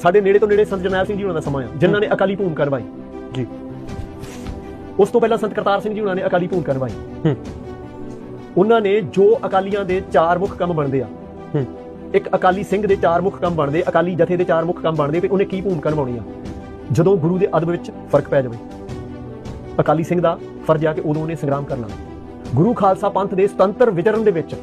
ਸਾਡੇ ਨੇੜੇ ਤੋਂ ਨੇੜੇ ਸੰਤ ਜਰਨੈਲ ਸਿੰਘ ਜੀ ਉਹਨਾਂ ਦਾ ਸਮਾਂ ਆ ਜਿਨ੍ਹਾਂ ਨੇ ਅਕਾਲੀ ਭੂਮਿਕਾ ਨਿਭਾਈ ਜੀ। ਉਸ ਤੋਂ ਪਹਿਲਾਂ ਸੰਤ ਕਰਤਾਰ ਸਿੰਘ ਜੀ ਉਹਨਾਂ ਨੇ ਅਕਾਲੀ ਭੂਮਿਕਾ ਨਿਭਾਈ ਹੂੰ। ਉਹਨਾਂ ਨੇ ਜੋ ਅਕਾਲੀਆਂ ਦੇ ਚਾਰ ਮੁੱਖ ਕੰਮ ਬਣਦੇ ਆ ਹੂੰ। ਇੱਕ ਅਕਾਲੀ ਸਿੰਘ ਦੇ ਚਾਰ ਮੁੱਖ ਕੰਮ ਬਣਦੇ ਅਕਾਲੀ ਜਥੇ ਦੇ ਚਾਰ ਮੁੱਖ ਕੰਮ ਬਣਦੇ ਵੀ ਉਹਨੇ ਕੀ ਭੂਮਿਕਾ ਨਿਭਾਉਣੀ ਆ। ਜਦੋਂ ਗੁਰੂ ਦੇ ਅਦਬ ਵਿੱਚ ਫ਼ਰਕ ਪੈ ਜਾਵੇ ਅਕਾਲੀ ਸਿੰਘ ਦਾ ਫਰਜ਼ ਆ ਕਿ ਉਦੋਂ ਉਹਨੇ ਸੰਗਰਾਮ ਕਰਨਾ ਗੁਰੂ ਖਾਲਸਾ ਪੰਥ ਦੇ ਸੁਤੰਤਰ ਵਿਚਰਨ ਦੇ ਵਿੱਚ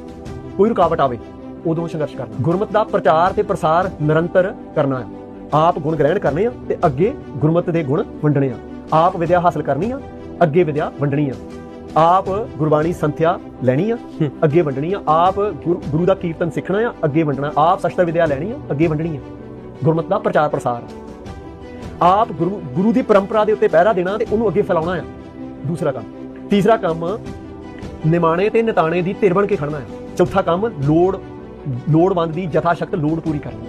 ਕੋਈ ਰੁਕਾਵਟ ਆਵੇ। ਉਦੋਂ ਸੰਘਰਸ਼ ਕਰਨਾ। ਗੁਰਮਤ ਦਾ ਪ੍ਰਚਾਰ ਤੇ ਪ੍ਰਸਾਰ ਨਿਰੰਤਰ ਕਰਨਾ ਹੈ। ਆਪ ਗੁਣ ਗ੍ਰਹਿਣ ਕਰਨੇ ਆ ਤੇ ਅੱਗੇ ਗੁਰਮਤ ਦੇ ਗੁਣ ਵੰਡਣੇ ਆ। ਆਪ ਵਿਦਿਆ ਹਾਸਲ ਕਰਨੀ ਆ, ਅੱਗੇ ਵਿਦਿਆ ਵੰਡਣੀ ਆ। ਆਪ ਗੁਰਬਾਣੀ ਸੰਥਿਆ ਲੈਣੀ ਆ, ਅੱਗੇ ਵੰਡਣੀ ਆ। ਆਪ ਗੁਰੂ ਦਾ ਕੀਰਤਨ ਸਿੱਖਣਾ ਆ, ਅੱਗੇ ਵੰਡਣਾ। ਆਪ ਸਸਤਾ ਵਿਦਿਆ ਲੈਣੀ ਆ, ਅੱਗੇ ਵੰਡਣੀ ਆ। ਗੁਰਮਤ ਦਾ ਪ੍ਰਚਾਰ ਪ੍ਰਸਾਰ। ਆਪ ਗੁਰੂ ਗੁਰੂ ਦੀ ਪਰੰਪਰਾ ਦੇ ਉੱਤੇ ਪਹਿਰਾ ਦੇਣਾ ਤੇ ਉਹਨੂੰ ਅੱਗੇ ਫੈਲਾਉਣਾ ਆ। ਦੂਸਰਾ ਕੰਮ। ਤੀਸਰਾ ਕੰਮ ਨਿਮਾਣੇ ਤੇ ਨਿਤਾਣੇ ਦੀ ਧਿਰ ਬਣ ਕੇ ਖੜਨਾ ਆ। ਚੌਥਾ ਕੰਮ ਲੋੜ ਲੋੜਵੰਦ ਦੀ ਯਥਾਸ਼ਕਤ ਲੋੜ ਪੂਰੀ ਕਰਨੀ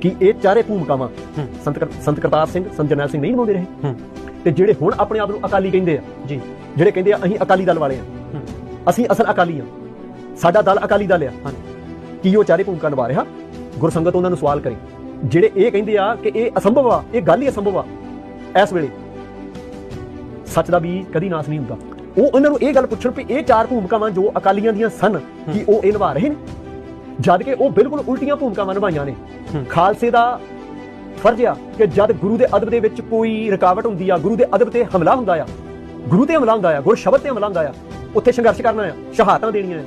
ਕਿ ਇਹ ਚਾਰੇ ਭੂਮਿਕਾਵਾਂ। ਸੰਤ ਸੰਤ ਕਰਤਾਰ ਸਿੰਘ ਸੰਤ ਜਰਨੈਲ ਸਿੰਘ ਨਹੀਂ ਨਿਭਾਉਂਦੇ ਰਹੇ। ਤੇ ਜਿਹੜੇ ਹੁਣ ਆਪਣੇ ਆਪ ਨੂੰ ਅਕਾਲੀ ਕਹਿੰਦੇ ਆ ਜੀ। ਜਿਹੜੇ ਕਹਿੰਦੇ ਆ ਅਸੀਂ ਅਕਾਲੀ ਦਲ ਵਾਲੇ ਆ। ਅਸੀਂ ਅਸਲ ਅਕਾਲੀ ਆ। ਸਾਡਾ ਦਲ ਅਕਾਲੀ ਦਲ ਆ। ਕੀ ਉਹ ਚਾਰੇ ਭੂਮਿਕਾ ਨਿਭਾ ਰਿਹਾ? ਗੁਰਸੰਗਤ ਉਹਨਾਂ ਨੂੰ ਸਵਾਲ ਕਰੇ। ਜਿਹੜੇ ਇਹ ਕਹਿੰਦੇ ਆ ਕਿ ਇਹ ਅਸੰਭਵ ਆ ਇਹ ਗੱਲ ਹੀ ਅਸੰਭਵ ਆ ਇਸ ਵੇਲੇ ਸੱਚ ਦਾ ਵੀ ਕਦੀ ਨਾਸ ਨਹੀਂ ਹੁੰਦਾ। ਉਹ ਉਹਨਾਂ ਨੂੰ ਇਹ ਗੱਲ ਪੁੱਛਣ ਵੀ ਇਹ ਚਾਰ ਭੂਮਿਕਾਵਾਂ ਜੋ ਅਕਾਲੀਆਂ ਦੀਆਂ ਸਨ ਕੀ ਉਹ ਇਹ ਨਿਭਾ ਰਹੇ ਨੇ? ਜਦ ਕਿ ਉਹ ਬਿਲਕੁਲ ਉਲਟੀਆਂ ਭੂਮਿਕਾਵਾਂ ਨਿਭਾਈਆਂ ਨੇ। ਖਾਲਸੇ ਦਾ ਫਰਜ਼ ਆ ਕਿ ਜਦ ਗੁਰੂ ਦੇ ਅਦਬ ਦੇ ਵਿੱਚ ਕੋਈ ਰੁਕਾਵਟ ਹੁੰਦੀ ਆ ਗੁਰੂ ਦੇ ਅਦਬ ਤੇ ਹਮਲਾ ਹੁੰਦਾ ਆ ਗੁਰੂ ਤੇ ਹਮਲਾ ਹੁੰਦਾ ਆ ਗੁਰ ਸ਼ਬਦ ਤੇ ਹਮਲਾ ਹੁੰਦਾ ਆ ਉੱਥੇ ਸੰਘਰਸ਼ ਕਰਨਾ ਆ ਸ਼ਹਾਦਤਾਂ ਦੇਣੀਆਂ ਆ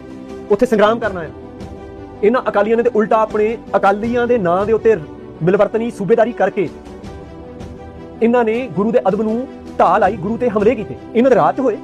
ਉੱਥੇ ਸੰਗਰਾਮ ਕਰਨਾ ਆ। ਇਹਨਾਂ ਅਕਾਲੀਆਂ ਨੇ ਤੇ ਉਲਟਾ ਆਪਣੇ ਅਕਾਲੀਆਂ ਦੇ ਨਾਂ ਦੇ ਉੱਤੇ ਮਿਲਵਰਤਨੀ ਸੂਬੇਦਾਰੀ ਕਰਕੇ ਇਹਨਾਂ ਨੇ ਗੁਰੂ ਦੇ ਅਦਬ ਨੂੰ ਢਾਹ ਲਾਈ ਗੁਰੂ ਤੇ ਹਮਲੇ ਕੀਤੇ। ਇਹਨਾਂ ਦੇ 'ਚ ਹੋਏ।